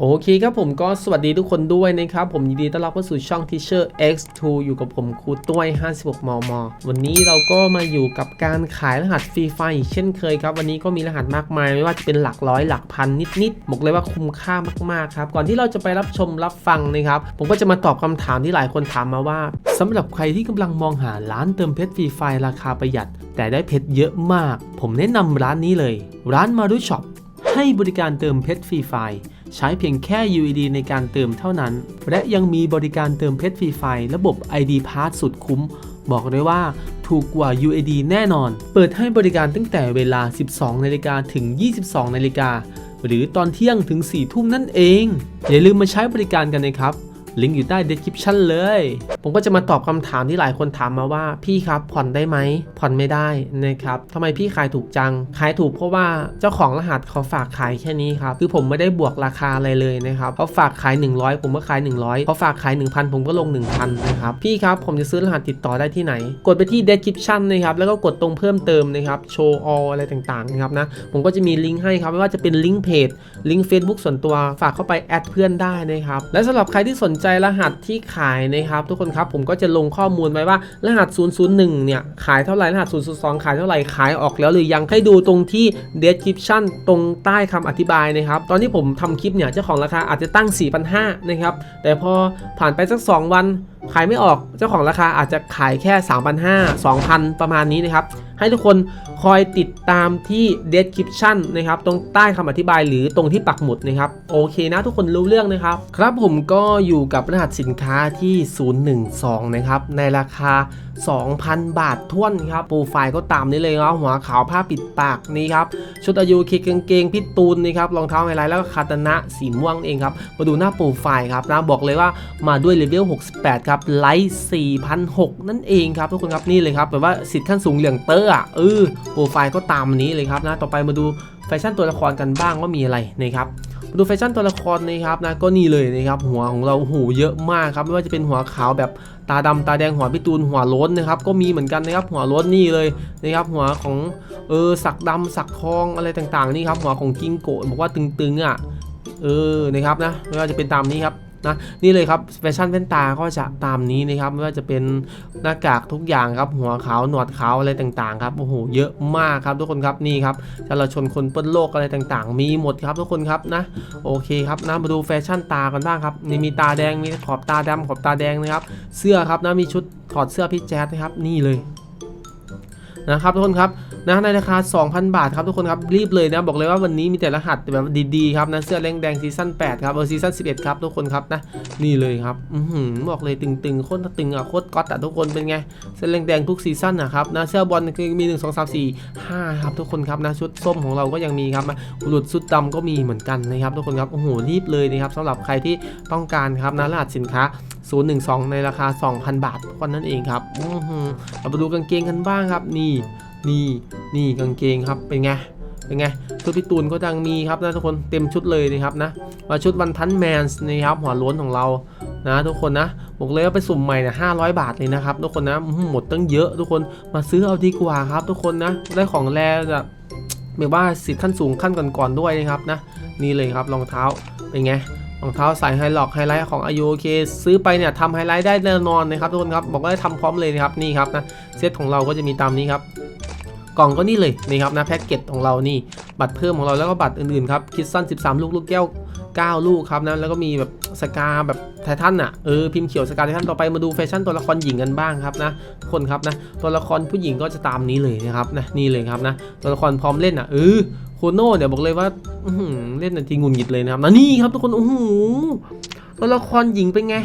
โอเคครับผมก็สวัสดีทุกคนด้วยนะครับ ผมยินดีต้อนรับเข้าสู่ช่อง Teacher X2 อยู่กับผมครูต้วย 56 มม วันนี้เราก็มาอยู่กับการขายรหัสฟรีไฟเช่นเคยครับ วันนี้ก็มีรหัสมากมาย ไม่ว่าจะเป็นหลักร้อยหลักพันนิดๆบอกเลยว่าคุ้มค่ามากๆครับ ก่อนที่เราจะไปรับชมรับฟังนะครับ ผมก็จะมาตอบคำถามที่หลายคนถามมาว่าสำหรับใครที่กำลังมองหาร้านเติมเพชรฟรีไฟราคาประหยัด แต่ได้เพชรเยอะมาก ผมแนะนำร้านนี้เลย ร้านมารุช็อปให้บริการเติมเพชรฟรีไฟ ใช้เพียงแค่ UED ในการเติมเท่านั้น และยังมีบริการเติมเพชรฟรีไฟล์ระบบ ID Pass สุดคุ้ม บอกเลยว่าถูกกว่า UAD แน่นอน เปิดให้บริการตั้งแต่เวลา 12 นาฬิกาถึง 22 นาฬิกา หรือตอนเที่ยงถึง 4 ทุ่มนั่นเอง อย่าลืมมาใช้บริการกันนะครับ ลิงก์อยู่ใต้ description เลย ผมก็จะมาตอบคำถามที่หลายคนถามมาว่า พี่ครับผ่อนได้ไหม ผ่อนไม่ได้นะครับทำไมพี่ขายถูกจัง ขายถูกเพราะว่าเจ้าของรหัสเขาฝากขายแค่นี้ครับ คือผมไม่ได้บวกราคาอะไรเลยนะครับเขาฝากขาย 100 ผมก็ขาย 100เขาฝากขาย 1,000 ผมก็ลง 1,000นะครับ พี่ครับผมจะซื้อรหัสติดต่อได้ที่ไหน กดไปที่ description นะครับ แล้วก็กดตรงเพิ่มเติมนะครับ show all อะไรต่างๆนะครับนะ ผมก็จะมีลิงก์ให้ครับ ไม่ว่าจะเป็นลิงก์เพจ ลิงก์ Facebook ส่วนตัว ฝากเข้าไปแอดเพื่อนได้นะครับ และสำหรับใครที่สนใจรหัสที่ขายนะครับ ทุกคนครับผมก็จะลงข้อมูลไว้ว่ารหัส 001 เนี่ย ขายเท่าไหร่รหัส 002 ขายเท่าไหร่ขายออกแล้วหรือยังให้ดูตรงที่ description ตรงใต้คำอธิบายนะครับ ตอนที่ผมทำคลิปเนี่ยเจ้าของราคาอาจจะตั้ง 4,500นะครับแต่พอผ่านไปสัก 2 วันขายไม่ออกเจ้าของราคาอาจจะขายแค่ 3,500 2,000 ประมาณนี้นะครับ ให้ทุกคนคอยติดตามที่ description นะครับตรงใต้คำอธิบายหรือตรงที่ปักหมุดนะครับโอเคนะทุกคนรู้เรื่องนะครับ ครับผมก็อยู่กับรหัสสินค้าที่ 012 นะครับในราคา 2,000 บาทท้วนครับโปรไฟล์ก็ตามนี้เลยครับหัวขาวผ้าปิดปากนี่ครับชุดอายุเคกางเกงพิตูนนี่ครับรองเท้าไฮไลท์แล้วก็คาตานะสีม่วงเองครับมาดูหน้าโปรไฟล์ครับนะบอกเลยว่ามาด้วยเลเวล68 ครับไลท์4,006นั่นเองครับทุกคนครับนี่เลยครับแบบว่าสิทธิ์ขั้นสูงเหลืองเตอร์อะเออโปรไฟล์ก็ตามนี้เลยครับนะต่อไปมาดูแฟชั่นตัวละครกันบ้างว่ามีอะไรนะครับ ดูแฟชั่นตัวละครนะครับนะก็นี่เลยนะครับหัวของเราหูเยอะมากครับไม่ว่าจะเป็นหัวขาวแบบตาดำตาแดงหัวพี่ตูนหัวโล้นนะครับก็มีเหมือนกันนะครับหัวโล้นนี่เลยนะครับหัวของเออสักดำสักทองอะไรต่างๆนี่ครับหัวของกิงโกะบอกว่าตึงๆอะเออนะครับนะไม่ว่าจะเป็นตามนี้ครับ นะนี่เลยครับแฟชั่นแว่นตาก็จะตามนี้นะครับไม่ว่าจะเป็นหน้ากากทุกอย่างครับหัวขาวหนวดขาวอะไรต่างๆครับโอ้โหเยอะมากครับทุกคนครับนี่ครับจราชนคนเปิ้ลโลกอะไรต่างๆ มีหมดครับทุกคนครับนะโอเคครับนะมาดูแฟชั่นตากันบ้างครับนี่มีตาแดงมีขอบตาดำขอบตาแดงนะครับ เสื้อครับนะมีชุดถอดเสื้อพี่แจ๊ดนะครับนี่เลย นะครับทุกคนครับนะในราคา 2,000 บาทครับทุกคนครับรีบเลยนะบอกเลยว่าวันนี้มีแต่รหัสแบบดีๆครับนะเสื้อแดงแดงซีซั่น8ครับเออซีซั่น11ครับทุกคนครับนะนี่เลยครับอือหือบอกเลยตึงๆโคตรตึงอะโคตรก๊อตอะทุกคนเป็นไงเส้นแดงๆทุกซีซั่นนะครับนะเสื้อบอลคือมี 1 2 3 4 5ครับทุกคนครับนะชุดส้มของเราก็ยังมีครับนะบุรุษชุดดำก็มีเหมือนกันนะครับทุกคนครับโอ้โหรีบเลยนะครับสำหรับใครที่ต้องการครับนะรหัสสินค้า 012 ในราคา 2,000 บาทก็นั่นเองครับเรามาดูกางเกงกันบ้างครับ นี่นี่นี่กางเกงครับเป็นไงเป็นไงชุดพี่ตูนก็ยังมีครับนะทุกคนเต็มชุดเลยนะครับนะมาชุดวันทันแมนส์นะครับหัวล้นของเรานะทุกคนนะบอกเลยว่าไปสุ่มใหม่เนี่ยห้าร้อยบาทเลยนะครับทุกคนนะหมดตั้งเยอะทุกคนมาซื้อเอาดีกว่าครับ ทุกคนนะได้ของแรแบบแบบว่าสิทธิ์ขั้นสูงขั้นก่อนๆด้วยนะครับนะนี่เลยครับรองเท้าเป็นไง รองเท้าใส่ไฮล็อกไฮไลท์ของอายุโอเคซื้อไปเนี่ยทำไฮไลท์ได้แน่นอนนะครับทุกคนครับบอกว่าทำพร้อมเลยนะครับนี่ครับนะเซตของเราก็จะมีตามนี้ครับกล่องก็นี่เลยนี่ครับนะแพ็กเกจของเรานี่บัตรเพิ่มของเราแล้วก็บัตรอื่นๆครับคิดสั้น 13 ลูกลูกแก้ว 9 ลูกครับนะแล้วก็มีแบบสกาแบบไททันอะเออพิมพ์เขียวสกาไททันต่อไปมาดูแฟชั่นตัวละครหญิงกันบ้างครับนะคนครับนะตัวละครผู้หญิงก็จะตามนี้เลยนะครับนะนี่เลยครับนะตัวละครพร้อมเล่นอะเออโคโน่เนี่ยบอกเลยว่าเล่นนาทีงุนหงิดเลยนะครับนะนี่ครับทุกคนโอ้โหตัวละครหญิงเป็นไง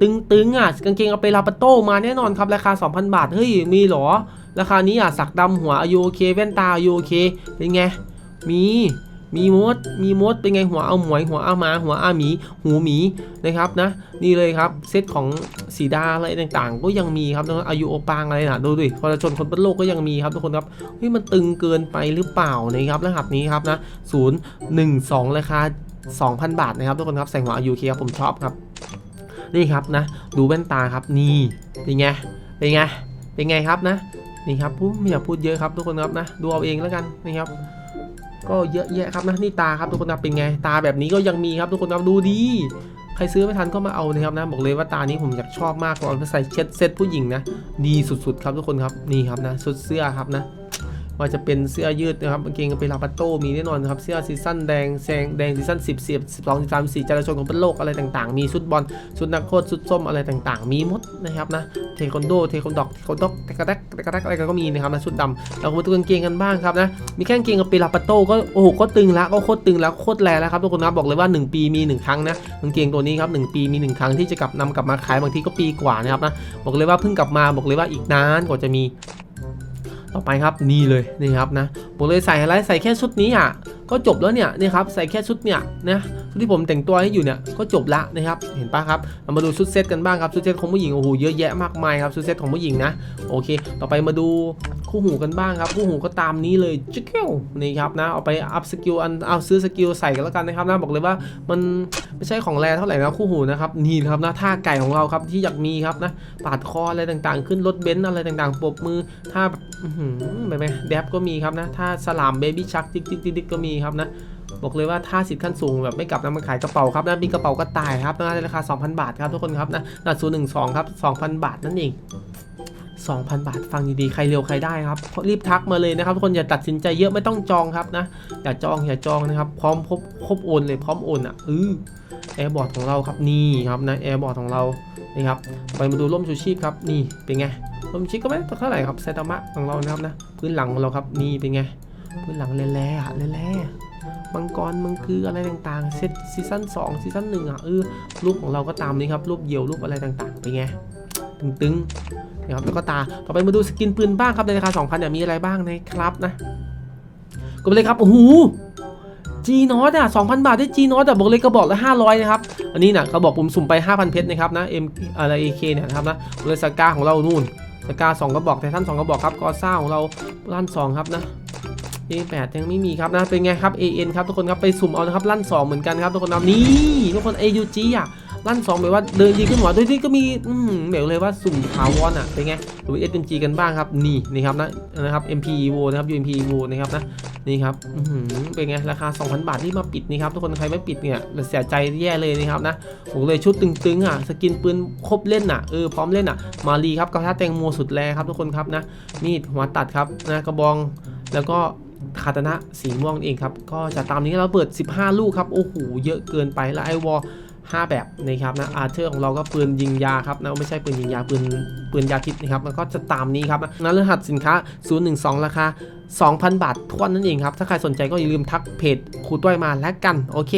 ตึงๆอะกางเกงเอาไปลาปาโต้มาแน่นอนครับราคา 2,000 บาทเฮ้ยมีหรอ ราคานี้อะสักดำหัวอายุโอเคแว่นตาอายุโอเคเป็นไงมี มีมด มีมด เป็นไงหัวเอาหมวย หัวเอาหมา หัวอาหมี หูหมีนะครับนะ นี่เลยครับเซตของสีดาอะไรต่างๆ ก็ยังมีครับนะอายุโอปางอะไรนะดูดิพอชนคนเป็นโลกก็ยังมีครับทุกคนครับเฮ้ยมันตึงเกินไปหรือเปล่านะครับรหัสนี้ครับนะศูนย์หนึ่งสองราคา 2,000 บาทนะครับทุกคนครับใส่หัวอายุเคครับผมชอบครับนี่ครับนะ ดูแว่นตาครับนี่เป็นไงเป็นไงเป็นไงครับนะนี่ครับผมไม่อยากพูดเยอะครับทุกคนครับนะดูเอาเองแล้วกันนี่ครับ ก็เยอะแยะครับนะนี่ตาครับทุกคนนะเป็นไง ตาแบบนี้ก็ยังมีครับทุกคนครับดูดีใครซื้อไม่ทันก็มาเอานะครับนะบอกเลยว่าตานี้ผมอยากชอบมากเอาไปใส่เช็ดเซ็ตผู้หญิงนะ ดีสุดๆครับทุกคนครับนี่ครับนะชุดเสื้อครับนะ ว่าจะเป็นเสื้อยืดนะครับกางเกงเป็นลาปาโต้มีแน่นอนครับเสื้อซีซั่นแดงแซงแดงซีซั่น10 10 12 13 4จราชนของเป็นโลกอะไรต่างๆ มีชุดบอลชุดนักโทษชุดส้มอะไรต่างๆ มีหมดนะครับนะเทควันโดเทควันดอกเทควันดอกเทคกระแดกเทคกระแดกอะไรก็มีนะครับนะชุดดำเรามาดูกางเกงกันบ้างครับนะมีแค่กางเกงกับเป็นลาปาโต้ก็โอ้โหก็ตึงแล้วก็โคตรตึงแล้วโคตรแรงแล้วครับทุกคนนะบอกเลยว่า 1 ปีมี 1 ครั้งนะกางเกงตัวนี้ครับ1ปีมี 1 ครั้งที่จะกลับนำกลับมาขายบางทีก็ปีกว่านะครับนะบอกเลยว่าเพิ่งกลับมาบอกเลยว่าอีกนานกว่าจะมี ต่อไปครับนี่เลยนี่ครับนะผมเลยใส่ไฮไรใส่แค่ชุดนี้อะ ก็จบแล้วเนี่ยนี่ครับใส่แค่ชุดเนี่ยนะชุดที่ผมแต่งตัวให้อยู่เนี่ยก็จบละนะครับเห็นปะครับเรามาดูชุดเซตกันบ้างครับชุดเซตของผู้หญิงโอ้โหเยอะแยะมากมายครับชุดเซตของผู้หญิงนะโอเค ต่อไปมาดูคู่หูกันบ้างครับคู่หูก็ตามนี้เลยจิ๊กเกิลนี่ครับนะเอาไปอัพสกิลอันเอาซื้อสกิลใส่กันแล้วกันนะครับนะบอกเลยว่ามันไม่ใช่ของแรเท่าไหร่นะคู่หูนะครับนี่ครับนะท่าไก่ของเราครับที่อยากมีครับนะปาดคออะไรต่างๆ ขึ้นรถเบนซ์อะไรต่างๆปบมือท่าแบบอื้อหือไปไหมแดบก็มีครับนะถ้าสลามเบบี้ชักติ๊กติ๊กติ๊กก็มีครับนะบอกเลยว่าถ้าสิทธิ์ขั้นสูงแบบไม่กลับนะมันขายกระเป๋าครับนะมีกระเป๋ากระต่ายครับนะในราคา 2,000 บาทครับทุกคนครับนะนาซูหนึ่งสองครับ2,000 บาทนั่นเอง2,000 บาทฟังดีๆ ใครเร็วใครได้ครับรีบทักมาเลยนะครับทุกคนอย่าตัดสินใจเยอะไม่ต้องจองครับนะอย่าจองอย่าจองนะครับพร้อมครบครบโอนเลยพร้อมโอนอะเออแอร์บอร์ดของเราครับนี่ครับนะแอร์บอร์ดของเรานี่ครับไปมาดูร่มชูชีพครับนี่เป็นไงผมชิคก็ไม่เท่าไหร่ครับไซตามะของเรานะครับนะพื้นหลังของเราครับนี่เป็นไง พื้นหลังแร่ๆอะแร่ๆมังกรมังคืออะไรต่างๆเซตซีซั่น2ซีซั่นหนึ่งอะเออรูปของเราก็ตามนี้ครับรูปเหยี่ยวรูปอะไรต่างๆเป็นไงตึงๆนะครับแล้วก็ตาต่อไปมาดูสกินปืนบ้างครับในราคา2,000เนี่ยมีอะไรบ้างนะครับนะก็ไปเลยครับโอ้โหจีนอตอะ2,000บาทได้จีนอตอะบอกเลยกระบอกละ500นะครับ อันนี้นะกระบอกผมสุ่มไป5,000เพชรนะครับนะ M อะไร AK เนี่ยนะครับนะเลยสกาของเรานู่นสกาสองกระบอกไททันสองกระบอกครับกอซ่าของเราลั่นสองครับนะ A8 ยังไม่มีครับนะเป็นไงครับ AN ครับทุกคนครับไปสุ่มเอานะครับลั่นสองเหมือนกันครับทุกคนครับนี่ทุกคน AUG อะลั่นสองแบบว่าเดินยิงขึ้นหัวโดยที่ก็มีอืมแบบเลยว่าสุ่มถาวรอะเป็นไงดู SMG กันบ้างครับนี่นี่ครับนะนะครับ MP Evo นะครับ UMP Evo นะครับนะนี่ครับอื้อหือเป็นไงราคา 2,000 บาทที่มาปิดนี่ครับทุกคนใครไม่ปิดเนี่ยเสียใจแย่เลยนะครับนะผมเลยชุดตึงๆอะสกินปืนครบเล่นอะเออพร้อมเล่นอะมารีครับกระทะแตงโมสุดแรงครับทุกคนครับนะมีดหัวตัดครับนะกระบองแล้วก็ คาตานะสีม่วงนั่นเองครับ ก็จะตามนี้เราเปิด 15 ลูกครับ โอ้โห เยอะเกินไปแล้วไอวอล5แบบนะครับนะอาร์เธอร์ของเราก็ปืนยิงยาครับนะไม่ใช่ปืนยิงยาปืนปืนยาพิษนะครับแล้วก็จะตามนี้ครับนะรหัสสินค้า 012 ราคา 2,000 บาททวนนั่นเองครับ ถ้าใครสนใจก็อย่าลืมทักเพจครูต้อยมาแล้วกัน โอเค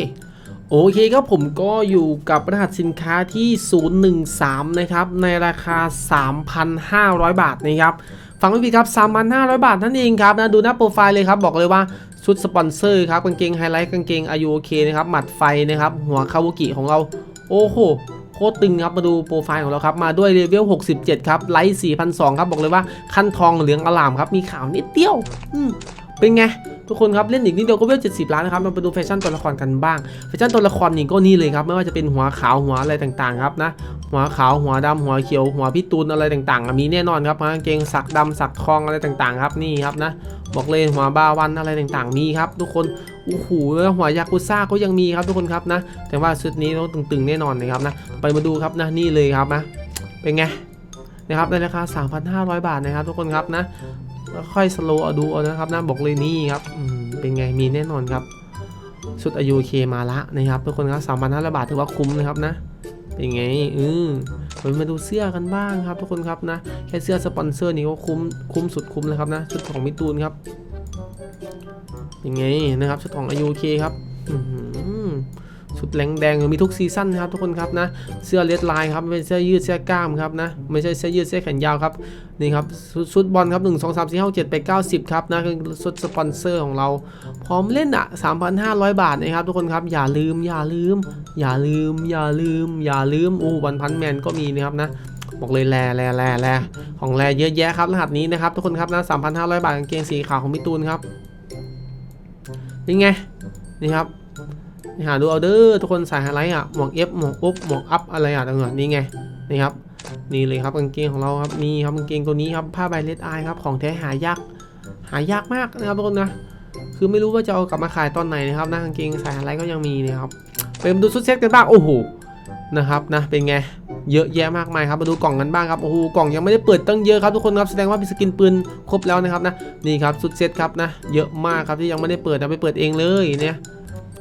โอเคครับผมก็อยู่กับรหัสสินค้าที่ 013 นะครับ ในราคา 3,500 บาทนะครับ ฟังไม่ผิดครับ 3,500 บาทนั่นเองครับนะดูหน้าโปรไฟล์เลยครับ บอกเลยว่าชุดสปอนเซอร์ครับกางเกงไฮไลท์กางเกงอายุโอเคนะครับ หมัดไฟนะครับ หัวคาวากิของเรา โอ้โหโคตรตึงครับมาดูโปรไฟล์ของเราครับ มาด้วยเลเวล 67 ครับ ไลท์4,200 ครับ บอกเลยว่าขั้นทองเหลืองอลามครับ มีขาวนิดเดียว อืมเป็นไง ทุกคนครับเล่นอีกนิดเดียวก็เวล70ล้านนะครับมาไปดูแฟชั่นตัวละครกันบ้างแฟชั่นตัวละครนี่ก็นี่เลยครับไม่ว่าจะเป็นหัวขาวหัวอะไรต่างๆครับนะหัวขาวหัวดำหัวเขียวหัวพี่ตูนอะไรต่างๆมีแน่นอนครับกางเกงสักดำสักทองอะไรต่างๆครับนี่ครับนะบอกเลยหัวบาวันอะไรต่างๆมีครับ ทุกคนโอ้โหแล้วหัวยากุซ่าก็ยังมีครับทุกคนครับนะ แต่ว่าชุดนี้ต้องตึงๆแน่นอนนะครับนะไปมาดูครับนะนี่เลยครับนะเป็นไงนะครับในราคา 3,500 บาทนะครับทุกคนครับนะ ค่อยสโลว์เอาดูเอานะครับนะบอกเลยนี่ครับเป็นไงมีแน่นอนครับ ชุดอายุเคมาละนะครับทุกคนครับ3,500บาทถือว่าคุ้มนะครับนะเป็นไงเออไปมาดูเสื้อกันบ้างครับ ทุกคนครับนะแค่เสื้อสปอนเซอร์นี่ก็คุ้มคุ้มสุดคุ้มเลยครับนะชุดของมิตูนครับยังไงนะครับชุดของอายุเคครับอื ชุดแดงแดงมีทุกซีซั่นนะครับทุกคนครับนะเสื้อเลดไลน์ครับไม่ใช่เสื้อยืดเสื้อกล้ามครับนะไม่ใช่เสื้อยืดเสื้อแขนยาวครับนี่ครับชุดบอลครับ1 2 3 4 5 7 8 9 10ครับนะคือชุดสปอนเซอร์ของเรา พร้อมเล่นอะ 3,500 บาทนะครับทุกคนครับอย่าลืมอย่าลืม อย่าลืมอย่าลืม อย่าลืมอู้วันพันแมนก็มีนะครับนะบอกเลยแลแลแลแลของแลเยอะแยะครับรหัสนี้นะครับทุกคนครับนะ3,500 บาทกางเกงสีขาวของพี่ตูนครับนี่ไงนี่ครับ หาดูเอาเด้อทุกคนใส่อะไรอะหมวกเอฟหมวกปุ๊บหมวกอัพอะไรอะต่างๆนี่ไงนี่ครับนี่เลยครับกางเกงของเราครับนี่ครับกางเกงตัวนี้ครับผ้าใบเลดอายครับของแท้หายากหายากมากนะครับทุกคนนะคือไม่รู้ว่าจะเอากลับมาขายตอนไหนนะครับนะกางเกงใส่อะไรก็ยังมีนะครับไปดูชุดเซ็ตกันบ้างโอ้โหนะครับนะเป็นไงเยอะแยะมากมายครับมาดูกล่องกันบ้างครับโอ้โหกล่องยังไม่ได้เปิดตั้งเยอะครับทุกคนครับแสดงว่ามีสกินปืนครบแล้วนะครับนะนี่ครับชุดเซ็ตครับนะเยอะมากครับที่ยังไม่ได้เปิดเอาไปเปิดเองเลยเนี่ย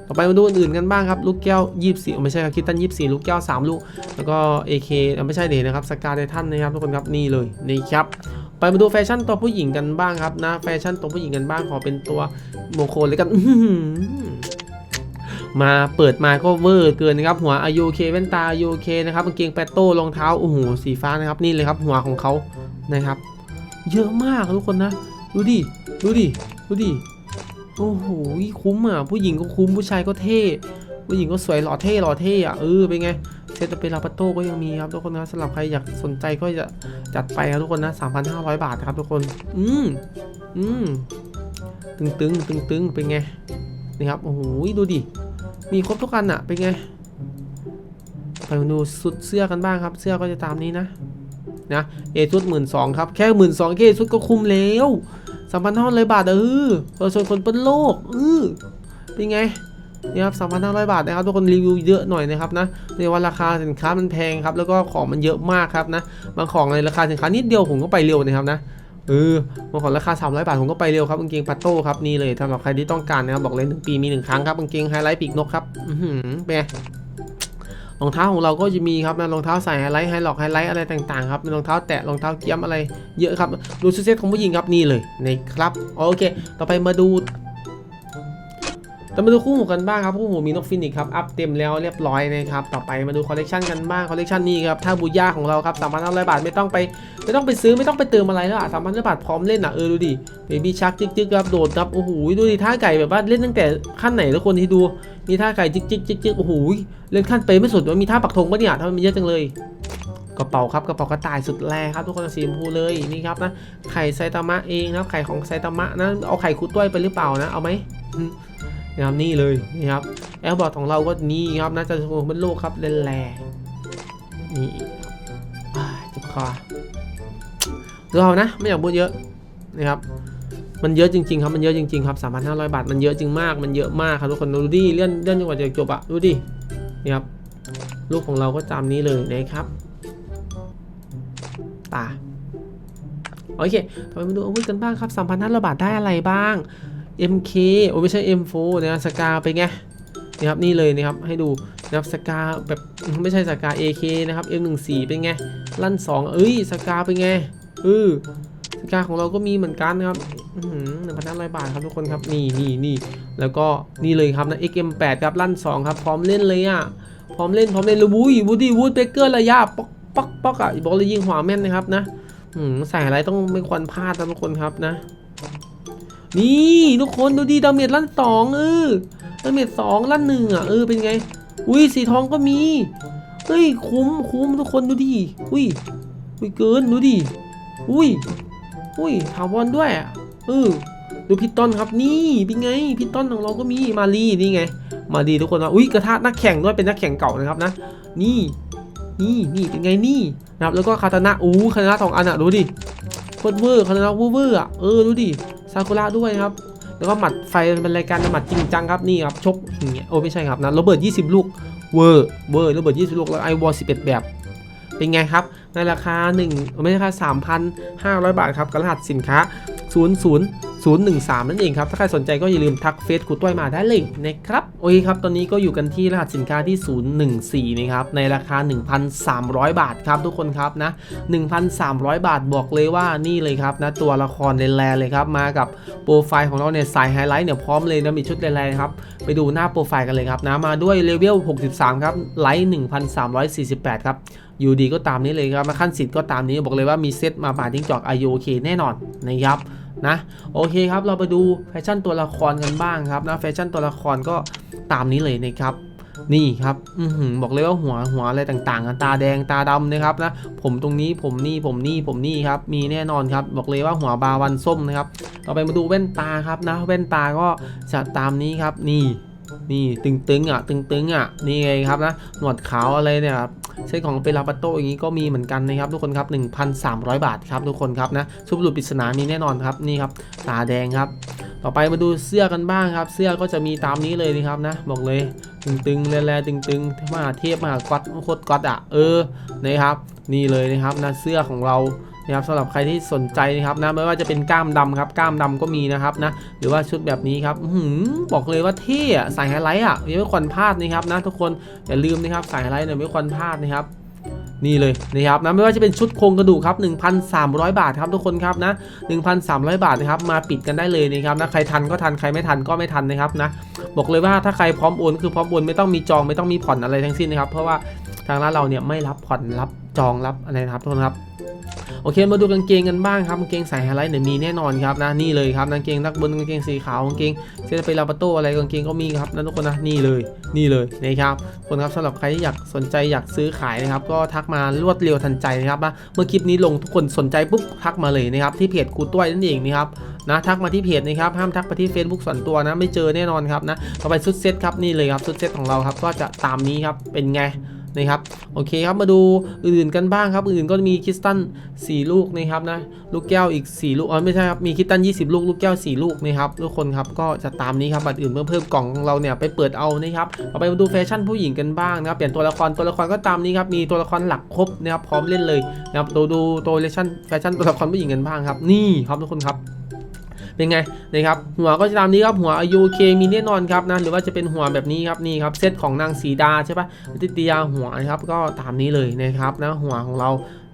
ต่อไปมาดูอื่นกันบ้างครับ ลูกแก้ว 24ไม่ใช่ครับคิตตัน24 ลูกแก้ว 3 ลูก แล้วก็ AK เอ่อไม่ใช่เดนะครับสกาไททันนะครับทุกคนครับนี่เลยนี่ครับไปมาดูแฟชั่นตัวผู้หญิงกันบ้างครับนะแฟชั่นตัวผู้หญิงกันบ้างขอเป็นตัวโมโคนเลยกันมาเปิดมาก็เวอร์เกินนะครับ หัวอายุเคแว่นตาอายุเคนะครับกางเกงแปตโต้รองเท้าโอ้โหสีฟ้านะครับนี่เลยครับหัวของเขานะครับ เยอะมากทุกคนนะ ดูดิ ดูดิ ดูดิ โอ้โหคุ้มอะผู้หญิงก็คุ้มผู้ชายก็เท่ ผู้หญิงก็สวยหล่อเท่หล่อเท่อะเออเป็นไงเซตเป็นลาปาโต้ก็ยังมีครับทุกคนนะสำหรับใครอยากสนใจก็จะจัดไปครับทุกคนนะ 3,500 บาทนะครับทุกคน อืมอืมตึงตึงตึงตึงเป็นไงนี่ครับโอ้โหดูดิมีครบทุกันอะเป็นไงไปดูสุดเสื้อกันบ้างครับ เสื้อก็จะตามนี้นะนะเอชุดหมื่นสองครับ แค่หมื่นสองเอชุดก็คุ้มแล้ว สามพันห้าร้อยบาทเออเราชนคนเป็นโลกเออเป็นไงนี่ครับ3,500บาทนะครับทุกคนรีวิวเยอะหน่อยนะครับนะเรียกว่าราคาสินค้ามันแพงครับ แล้วก็ของมันเยอะมากครับนะ บางของในราคาสินค้านิดเดียวผมก็ไปเร็วนะครับนะเออบางของราคา 300 บาทผมก็ไปเร็วครับกางเกงปัตโต้ครับนี่เลยสำหรับใครที่ต้องการนะครับบอกเลยหนึ่งปีมีหนึ่งครั้งครับกางเกงไฮไลท์ปีกนกครับ อือหือเป็นไง รองเท้าของเราก็จะมีครับนะรองเท้าใส่ไฮไลท์ไฮล็อกไฮไลท์อะไรต่างๆครับเป็นรองเท้าแตะรองเท้าเกียมอะไรเยอะครับดูชุดเซ็ตของผู้หญิงครับนี่เลยนะครับโอเค ต่อไปมาดู แต่มาดูคู่หูกันบ้างครับคู่หูมีนกฟินิกครับอัพเต็มแล้วเรียบร้อยนะครับต่อไปมาดูคอลเลกชันกันบ้างคอลเลกชันนี้ครับถ้าบูย่าของเราครับสามพันห้าร้อยบาทไม่ต้องไปไม่ต้องไปซื้อไม่ต้องไปเติมอะไรแล้วอะสามพันห้าร้อยบาทพร้อมเล่นอะเออดูดิเบบี้ชักจิกจิกครับโดดครับโอ้โหดูดิท่าไก่แบบว่าเล่นตั้งแต่ขั้นไหนแล้วคนที่ดูมีท่าไก่จิกจิกจิกจิกโอ้โหเล่นขั้นไปไม่สุดว่ามีท่าปักธงปะเนี่ยทำไมมันเยอะจังเลยกระเป๋าครับกระเป๋ากระต่ายสุดแรงครับทุกคนสีชมพูเลยนี่ครับนะไข่ไซตามะเองนะไข่ของไซตามะนะเอาไข่คุดต้วยไปหรือเปล่านะเอาไหม นะครับนี่เลยนี่ครับแอลบอร์ดของเราก็นี่ครับน่าจะเป็นโลกครับเลนแลนี่เจ็บคอเรานะไม่อยากพูดเยอะนะครับมันเยอะจริงๆครับมันเยอะจริงๆครับ3,500 บาทมันเยอะจริงมากมันเยอะมากครับทุกคนดูดิเลื่อนเลื่อนจนกว่าจะจบอะดูดินี่ครับลูกของเราก็ตามนี้เลยนะครับตาโอเคต่อไปมาดูอาวุธกันบ้างครับ3,500บาทได้อะไรบ้าง MK โอ้ไม่ใช่ M4 นะสกาไปนไงนี่ครับนี่เลยนะครับให้ดูนะครับสกาแบบไม่ใช่สกา AK นะครับ M14 เป็นไงลั่น 2 เอ้ยสกาเป็นไงเออสกาของเราก็มีเหมือนกันนะครับหนึ่งพันห้าร้อยบาทครับทุกคนครับนี่นี่นี่แล้วก็นี่เลยครับนะ XM8 ครับลั่น 2 ครับ พร้อมเล่นเลยอะพร้อมเล่นพร้อมเล่นแล้ววุ้ยวูดดี้วูดเบเกอร์ระยะป๊อกป๊อกป๊อกอะบอกเลยยิงหัวแม่นนะครับนะใส่อะไรต้องไม่ควรพลาดนะทุกคนครับนะ นี่ทุกคนดูดีดาเมจลั่นสองเออดาเมจสองลั่นหนึ่งอะเออเป็นไง อุ้ยสีทองก็มีเฮ้ยคุ้มคุ้มทุกคนดูดิอุ้ยอุ้ยเกินดูดิอุ้ยอุ้ยถาวรด้วยอะเออดูพิตตอนครับนี่เป็นไงพิตตอนของเราก็มีมารีนี่ไง มาดีทุกคนนะอุ้ยกระทะนักแข่งด้วยเป็นนักแข่งเก่านะครับนะ นี่นี่นี่เป็นไงนี่นะครับแล้วก็คาตานะอู้คาตานะสองอันอะดูดิโคตรเวอร์คาตานะเวอร์เวอร์อะเออดูดิ ซากุระด้วยครับ แล้วก็หมัดไฟเป็นรายการหมัดจริงจังครับนี่ครับชกอย่างเงี้ยโอ้ไม่ใช่ครับนะโรเบิร์ต20 ลูกเวอร์เวอร์โรเบิร์ต20 ลูกแล้วไอวอล11 แบบเป็นไงครับ ในราคา1ไม่ใช่ราคา3,500 บาทครับกระหัสสินค้า 0013 นั่นเองครับ ถ้าใครสนใจก็อย่าลืมทักเฟซครูต้วยมาได้เลยนะครับโอเคครับ ตอนนี้ก็อยู่กันที่รหัสสินค้าที่ 014 นะครับ ในราคา 1,300 บาทครับทุกคนครับนะ 1,300 บาทบอกเลยว่านี่เลยครับนะตัวละครในแลเลยครับมากับโปรไฟล์ของเราเนี่ยสายไฮไลท์เนี่ยพร้อมเลยนะมีชุดแลครับไปดูหน้าโปรไฟล์กันเลยครับนะมาด้วยเลเวล 63 ครับไลท์ 1,348 ครับอยู่ดีก็ตามนี้เลยครับมาขั้นสิทธิ์ก็ตามนี้บอกเลยว่ามีเซตมาบาทิ้งจอก IOK แน่นอนนะครับ นะโอเคครับเราไปดูแฟชั่นตัวละครกันบ้างครับนะแฟชั่นตัวละครก็ตามนี้เลยนะครับนี่ครับอืบอกเลยว่าหัวหัวอะไรต่างๆ ตาแดงตาดำนะครับนะผมตรงนี้ผมนี่ผมนี่ผมนี่ครับมีแน่นอนครับบอกเลยว่าหัวบาวันส้มนะครับต่อไปมาดูแว่นตาครับนะแว่นตาก็จะตามนี้ครับนี่ นี่ตึงๆอะตึงๆอะนี่ไงครับนะหนวดขาวอะไรเนี่ยครับเซตของเปราปาโตอย่างนี้ก็มีเหมือนกันนะครับทุกคนครับ 1,300 บาทครับทุกคนครับนะชุบหลุดปริศนามีแน่นอนครับนี่ครับตาแดงครับ ต่อไปมาดูเสื้อกันบ้างครับ เสื้อก็จะมีตามนี้เลยนะครับนะ บอกเลยตึงๆแร่ๆตึงๆมหาเทพมหาก๊อตโคตรก๊อตอะเออนะครับ นี่เลยนะครับนะเสื้อของเรา นะครับสำหรับใครที่สนใจนะครับนะไม่ว่าจะเป็นกล้ามดำครับกล้ามดำก็มีนะครับนะหรือว่าชุดแบบนี้ครับอบอกเลยว่าเท่ใส่ไฮไลท์อะอย่าไม่ควรพลาดนะครับนะทุกคนอย่าลืมนะครับใส่ไฮไลท์เนี่ยไม่ควรพลาดนะครับนี่เลยนะครับนะไม่ว่าจะเป็นชุดโครงกระดูกครับ 1,300 บาทครับทุกคนครับนะ 1,300 บาทนะครับมาปิดกันได้เลยนะครับนะใครทันก็ทันใครไม่ทันก็ไม่ทันนะครับนะบอกเลยว่าถ้าใครพร้อมโอนคือพร้อมโอนไม่ต้องมีจองไม่ต้องมีผ่อนอะไรทั้งสิ้นนะครับเพราะว่าทางร้านเราเนี่ยไม่รับผ่อนรับจองรับอะไรนะครับทุกคนครับ โอเคมาดูกางเกงกันบ้างครับกางเกงใส่ไฮไลท์เนี่ยมีแน่นอนครับนะนี่เลยครับกางเกงนักบนกางเกงสีขาวกางเกงเซตเปลาปาโตอะไรกางเกงก็มีครับนะทุกคนนะนี่เลยนี่เลยนะครับคนครับสำหรับใครที่อยากสนใจอยากซื้อขายนะครับก็ทักมารวดเร็วทันใจนะครับนะเมื่อคลิปนี้ลงทุกคนสนใจปุ๊บทักมาเลยนะครับที่เพจครูต้วยนั่นเองนะครับนะทักมาที่เพจนะครับห้ามทักไปที่ Facebook ส่วนตัวนะไม่เจอแน่นอนครับนะต่อไปชุดเซตครับนี่เลยครับชุดเซตของเราครับก็จะตามนี้ครับเป็นไง นะครับโอเคครับมาดูอื่นๆกันบ้างครับ อื่นๆก็มีคริสตัล4 ลูกนะครับนะลูกแก้วอีก 4 ลูกอ๋อไม่ใช่ครับมีคริสตัล20 ลูกลูกแก้ว 4 ลูกนะครับทุกคนครับก็จะตามนี้ครับบัตรอื่นเพิ่มเพิ่มกล่องของเราเนี่ยไปเปิดเอานะครับต่อไปมาดูแฟชั่นผู้หญิงกันบ้างนะครับเปลี่ยนตัวละครตัวละครก็ตามนี้ครับมีตัวละครหลักครบนะครับพร้อมเล่นเลยนะครับดูดูตัวเลชั่นแฟชั่นตัวละครผู้หญิงกันบ้างครับนี่ครับทุกคนครับ เป็นไงนะครับหัวก็จะตามนี้ครับหัวอายุเคมีแน่นอนครับนะหรือว่าจะเป็นหัวแบบนี้ครับนี่ครับเซตของนางสีดาใช่ปะติติยาหัวนะครับก็ตามนี้เลยนะครับนะหัวของเรา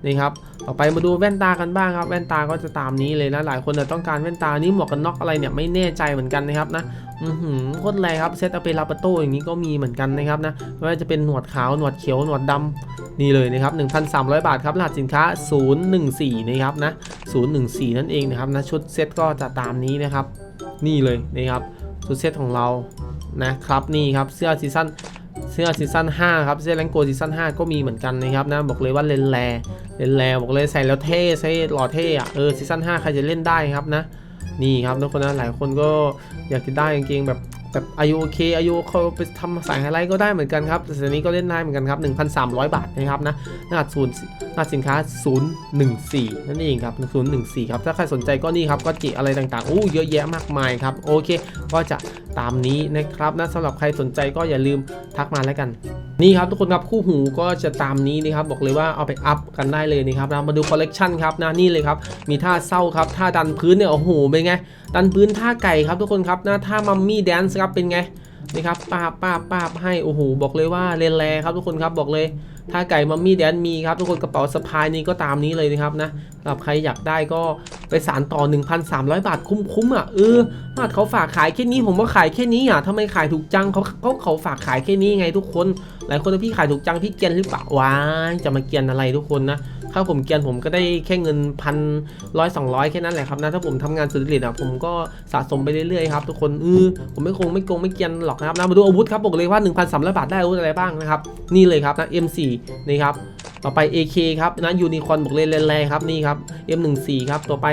นี่ครับต่อไปมาดูแว่นตากันบ้างครับ แว่นตาก็จะตามนี้เลยนะหลายคนต้องการแว่นตานี่หมวกกันน็อกอะไรเนี่ยไม่แน่ใจเหมือนกันนะครับนะอือหือโคตรแรงครับเซตเอาไปลาปโต้อย่างนี้ก็มีเหมือนกันนะครับนะไม่ว่าจะเป็นหนวดขาวหนวดเขียวหนวดดำนี่เลยนะครับ 1,300 บาทครับรหัสสินค้า 014 นะครับนะ 014 นั่นเองนะครับนะชุดเซตก็จะตามนี้นะครับ นี่เลยนะครับชุดเซตของเรานะครับนี่ครับเสื้อซีซั่น เสื้อซีซั่น5ครับเสื้อแรงโกซีซั่น5ก็มีเหมือนกันนะครับนะบอกเลยว่าเลนแลเลนแลบอกเลยใส่แล้วเท่ใส่หล่อเท่อะเออซีซั่น5ใครจะเล่นได้ครับนะนี่ครับทุกคนนะหลายคนก็อยากจะได้กางเกงแบบ แบบอายุโอเคอายุเขาไปทำสายไฮไลท์ก็ได้เหมือนกันครับแต่อันนี้ก็เล่นได้เหมือนกันครับ 1,300 บาทนะครับนะรหัสศูนย์รหัสสินค้า 014 นั่นเองครับ 014 ครับ ถ้าใครสนใจก็นี่ครับก็จิอะไรต่างๆอู้เยอะแยะมากมายครับ โอเค ก็จะตามนี้นะครับนะสำหรับใครสนใจก็อย่าลืมทักมาแล้วกันนี่ครับทุกคนครับคู่หูก็จะตามนี้นะครับบอกเลยว่าเอาไปอัพกันได้เลยนะครับนะมาดูคอลเลกชันครับนะนี่เลยครับมีท่าเศร้าครับท่าดันพื้นเนี่ยโอ้โหเป็นไง ดันพื้นท่าไก่ครับทุกคนครับนะท่ามัมมี่แดนซ์ครับเป็นไงนะครับป้าบป้าบป้าบให้โอ้โหบอกเลยว่าเลนแรครับทุกคนครับบอกเลยถ้าไก่มัมมี่แดนมีครับทุกคนกระเป๋าสะพายนี่ก็ตามนี้เลยนะครับนะสำหรับใครอยากได้ก็ไปสารต่อ 1,300 บาทคุ้มๆอะเออถ้าเขาฝากขายแค่นี้ผมว่าขายแค่นี้อะทำไมขายถูกจังเขาเขาเขาฝากขายแค่นี้ไงทุกคน หลายคนว่าพี่ขายถูกจังพี่เกียนหรือเปล่าวายจะมาเกียนอะไรทุกคนนะถ้าผมเกียนผมก็ได้แค่เงินพันร้อยสองร้อยแค่นั้นแหละครับนะถ้าผมทำงานสุจริตอะผมก็สะสมไปเรื่อยๆครับทุกคนเออผมไม่คงไม่โกงไม่เกียนหรอกนะครับนะมาดูอาวุธครับบอกเลยว่า1,300บาทได้อาวุธอะไรบ้างนะครับนี่เลยครับนะ M4 นี่ครับต่อไป AK ครับนะยูนิคอนบอกเลยแรงๆครับนี่ครับ M14 ครับต่อไป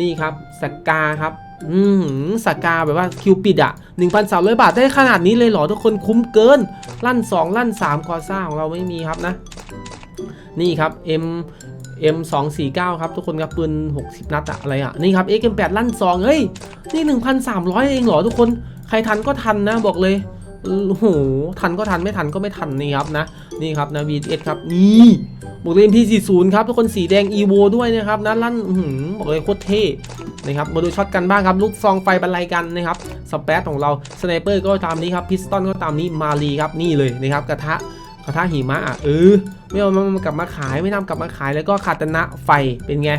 นี่ครับสกาครับอืมสกาแบบว่าคิวปิดอะ1,300 บาทได้ขนาดนี้เลยเหรอทุกคนคุ้มเกิน ลั่น 2 ลั่น3กอซ่าของเราไม่มีครับนะ นี่ครับ M M 2 4 9 ครับทุกคนครับปืน 60 นัดอะอะไรอะนี่ครับ XM8 ลั่น2เฮ้ยนี่ 1,300 เองเหรอทุกคน ใครทันก็ทันนะบอกเลย โอ้โหทันก็ทันไม่ทันก็ไม่ทันนี่ครับนะนี่ครับนะ VS ครับนี่บอกเลย MP40 ครับทุกคนสีแดง EVO ด้วยนะครับนะลั่นหือบอกเลยโคตรเท่นะครับมาดูช็อตกันบ้างครับลูกซองไฟบรรลัยกันนะครับสเปซของเราสไนเปอร์ก็ตามนี้ครับพิสตอนก็ตามนี้มารีครับนี่เลยนะครับกระทะกระทะหิมะอะเออไม่เอามันกลับมาขายไม่นำกลับมาขายแล้วก็คาตนะไฟเป็นไง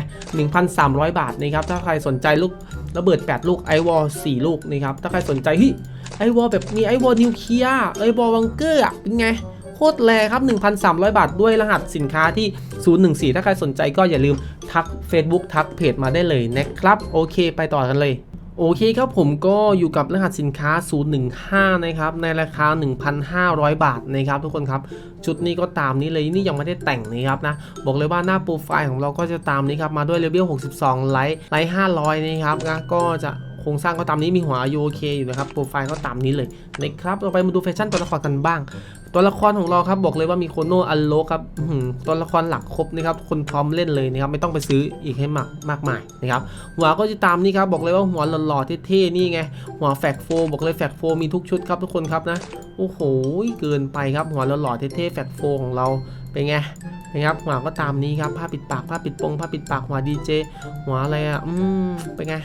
1,300 บาทนะครับถ้าใครสนใจลูกระเบิด 8 ลูกไอวอล4ลูกนะครับถ้าใครสนใจฮ้ย ไอวอลแบบมีไอวอลนิวเคลียร์ไอวอลวังเกอร์เป็นไงโคตรแรงครับ 1,300 บาทด้วยรหัสสินค้าที่ 014 ถ้าใครสนใจก็อย่าลืมทัก Facebook ทักเพจมาได้เลยนะครับ โอเค ไปต่อกันเลยโอเคครับผมก็อยู่กับรหัสสินค้า 015 นะครับในราคา 1,500 บาทนะครับทุกคนครับชุดนี้ก็ตามนี้เลยนี่ยังไม่ได้แต่งนะครับนะบอกเลยว่าหน้าโปรไฟล์ของเราก็จะตามนี้ครับมาด้วยเลเวล 62 ไลท์ไลท์500 นะครับนะก็จะ โครงสร้างก็ตามนี้มีหัวอายุโอเคอยู่นะครับโปรไฟล์ก็ตามนี้เลยนะครับเราไปมาดูแฟชั่นตัวละครกันบ้าง ตัวละครของเราครับบอกเลยว่ามีโคโนอัลโลครับหือตัวละครหลักครบนะครับคนพร้อมเล่นเลยนะครับไม่ต้องไปซื้ออีกให้มากมากมายนะครับหัวก็จะตามนี่ครับบอกเลยว่าหัวหล่อๆเท่ๆนี่ไงหัวแฟกโฟบอกเลยแฟกโฟมีทุกชุดครับทุกคนครับนะโอ้โหเกินไปครับหัวหล่อๆเท่ๆแฟกโฟของเราเป็นไงนะครับหัวก็ตามนี้ครับผ้าปิดปากผ้าปิดปงผ้าปิดปากหัวดีเจหัวอะไรอะอืมเป็นไง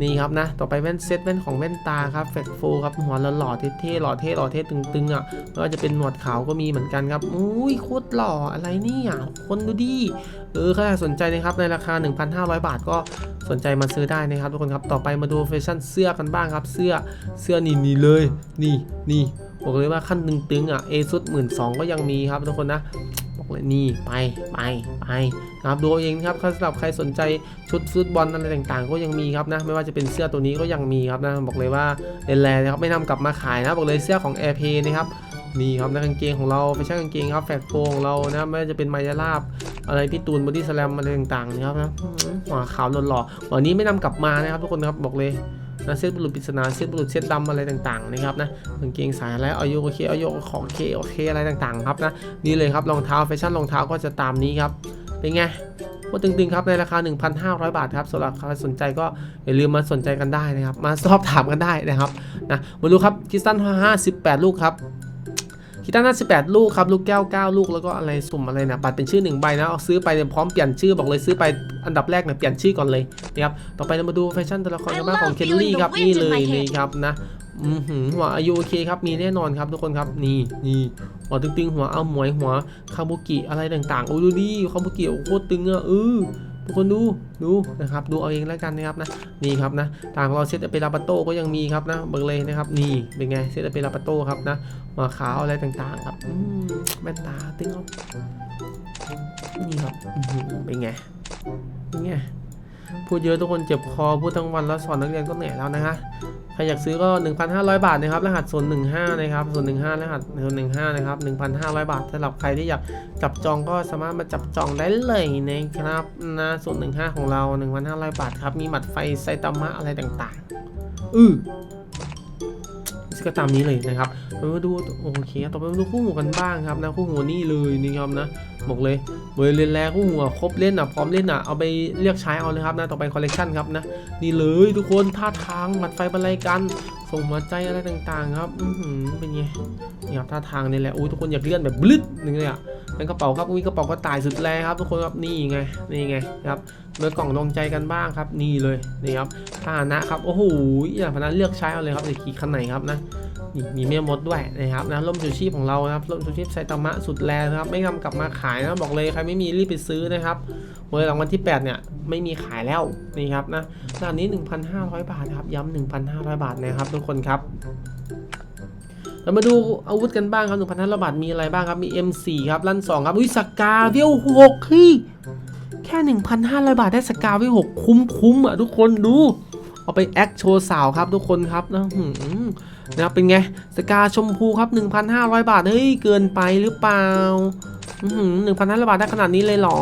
นี่ครับนะ ต่อไปแว่นเซตแว่นของแว่นตาครับแฟกโฟครับหัวหล่อเท่ๆหล่อเท่หล่อเท่ตึงๆอะไม่ว่าจะเป็นหนวดขาวก็มีเหมือนกันครับอุ้ยโคตรหล่ออะไรเนี่ยคนดูดิเออใครสนใจนะครับในราคา 1,500 บาทก็สนใจมาซื้อได้นะครับทุกคนครับต่อไปมาดูแฟชั่นเสื้อกันบ้างครับ เสื้อเสื้อนี่นี่เลยนี่นี่บอกเลยว่าขั้นตึงๆอะเอซุดหมื่นสองก็ยังมีครับทุกคนนะบอกเลยนี่ไปไปไป นะครับดูเอาเองนะครับสำหรับใครสนใจชุดฟุตบอลอะไรต่างๆ ก็ยังมีครับนะไม่ว่าจะเป็นเสื้อตัวนี้ก็ยังมีครับนะบอกเลยว่าเลนแลนะครับไม่นำกลับมาขายนะบอกเลยเสื้อของ Air p a y นะครับนี่ครับนะกางเกงของเราแฟชั่นกางเกงครับแฟกโฟของเรานะไม่ว่าจะเป็นมายาลาบอะไรพี่ตูนบอดี้สแลมอะไรต่างๆนะครับนะหัวขาวหล่อๆวันนี้ไม่นำกลับมานะครับทุกคนครับบอกเลยนะเซตบุรุษปริศนาเซตบุรุษเซตดำอะไรต่างๆนะครับนะกางเกงสายอะไรอายุโอเคอายุของเคโอเคอะไรต่างๆครับนะนี่เลยครับรองเท้าแฟชั่นรองเท้าก็จะตามนี้ครับ เป็นไงว่าตึงๆครับในราคา 1,500 บาทครับสำหรับใครสนใจก็อย่าลืมมาสนใจกันได้นะครับ มาสอบถามกันได้นะครับนะมาดูครับคิสตัน58 ลูกครับคิดตั้ง58 ลูกครับ ลูกแก้ว 9 ลูก แล้วก็อะไรสุ่มอะไรนะ บัตรเป็นชื่อ 1 ใบนะเอาซื้อไปเนี่ยพร้อมเปลี่ยนชื่อบอกเลยซื้อไปอันดับแรกเนี่ยเปลี่ยนชื่อก่อนเลยนะครับ ต่อไปเรามาดูแฟชั่นตัวละครกันบ้างของเคลลี่ครับนี่เลยนี่ครับนะ อือหือหัวอายุโอเคครับมีแน่นอนครับทุกคนครับนี่นี่หัวตึงๆหัวเอาหมวยหัวคาบุกิอะไรต่างๆโอ้ดูดิคาบุกิโคตรตึงอะเออทุกคนดูดูนะครับดูเอาเองแล้วกันนะครับนะนี่ครับนะต่างเราเซตเปราปาโต้ก็ยังมีครับนะเบิกเลยนะครับนี่เป็นไงเซตเปราปาโต้ครับนะหัวขาวอะไรต่างๆครับอืมแว่นตาตึงครับนี่ครับเป็นไงเป็นไง พูดเยอะทุกคนเจ็บคอพูดทั้งวันแล้วสอนนักเรียนก็เหนื่อยแล้วนะฮะใครอยากซื้อก็ 1,500 บาทนะครับรหัสโซน15นะครับโซน15รหัสโซน15นะครับ1,500 บาทสำหรับใครที่อยากจับจองก็สามารถมาจับจองได้เลยนะครับนะโซน15 ของเรา 1,500 บาทครับมีหมัดไฟไซตามะอะไรต่างๆ อือก็ตามนี้เลยนะครับ เรามาดูโอเคต่อไปมาดูคู่หูกันบ้างครับนะคู่หูนี่เลยนี่ครับนะบอกเลยเบอร์เล่นแรกคู่หูครบเล่นอะพร้อมเล่นอะเอาไปเรียกใช้เอาเลยครับนะต่อไปคอลเลกชันครับนะนี่เลยทุกคนท่าทางหมัดไฟบรรลัยกัน ส่งหัวใจอะไรต่างๆ ครับอือหือเป็นไงนี่ครับท่าทางนี่แหละโอ้ยทุกคนอยากเลื่อนแบบบลึดนึงเลยอะเป็นกระเป๋าครับมีกระเป๋ากระต่ายสุดแรงครับทุกคนครับนี่ไงนี่ไงครับเมื่อกล่องดวงใจกันบ้างครับนี่เลยนี่ครับพาหนะครับโอ้โหอย่างนันเลือกใช้เอาเลยครับจะขี่คันไหนครับนะ มีเมียมดด้วยนะครับนะร่มชูชีพของเรานะครับร่มชูชีพไซตามะสุดแรงนะครับ ไม่นำกลับมาขายนะบอกเลยใครไม่มีรีบไปซื้อนะครับเมื่อหลังวันที่ 8 เนี่ย ไม่มีขายแล้วนี่ครับนะด้านนี้ 1,500 บาทครับย้ำ1,500 บาทนะครับ ทุกคนครับเรามาดูอาวุธกันบ้างครับ1,500บาทมีอะไรบ้างครับ มี M4 ครับลั่น2ครับ อุ้ยสกาเวล6เฮ้ยแค่1,500บาทได้สกาเวล6คุ้มคุ้มอะทุกคนดู เอาไปแอคโชว์สาวครับทุกคนครับนะ นะครับเป็นไงสกาชมพูครับ 1,500 บาทเฮ้ยเกินไปหรือเปล่าหนึ่งพันห้าร้อยบาทได้ขนาดนี้เลยเหรอ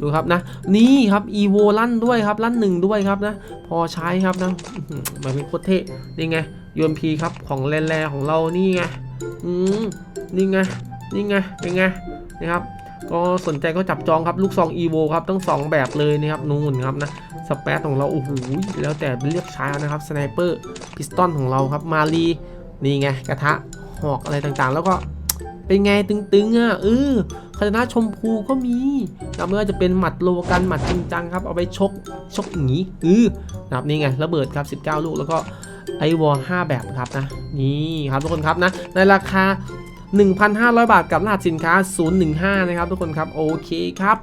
ดูครับนะ นี่ครับอีโวลั่นด้วยครับลั่นหนึ่งด้วยครับนะ พอใช้ครับนะอื้อหือมันเป็นโคตรเท่นี่ไง UMP ครับของแร่ๆของเรานี่ไงอืมนี่ไงนี่ไงเป็นไงนะครับ ก็สนใจก็จับจองครับลูกซอง EVO ครับทั้งสองแบบเลยนะครับนู่นครับนะสเปซของเราโอ้โหแล้วแต่เลือกใช้านะครับสไนเปอร์พิสตอนของเราครับมารีนี่ไงกระทะหอกอะไรต่างๆ แล้วก็เป็นไงตึงๆอะเออคาตานะชมพูก็มีนะไม่ว่าจะเป็นหมัดโลกันหมัดจริงจังครับ เอาไปชกชกอย่างนี้เออนะครับนี่ไงระเบิดครับ 19 ลูกแล้วก็ไอวอล5แบบครับนะ นี่ครับทุกคนครับนะ ในราคา 1,500 บาทกับรหัสสินค้า 015 นะครับทุกคนครับ โอเคครับ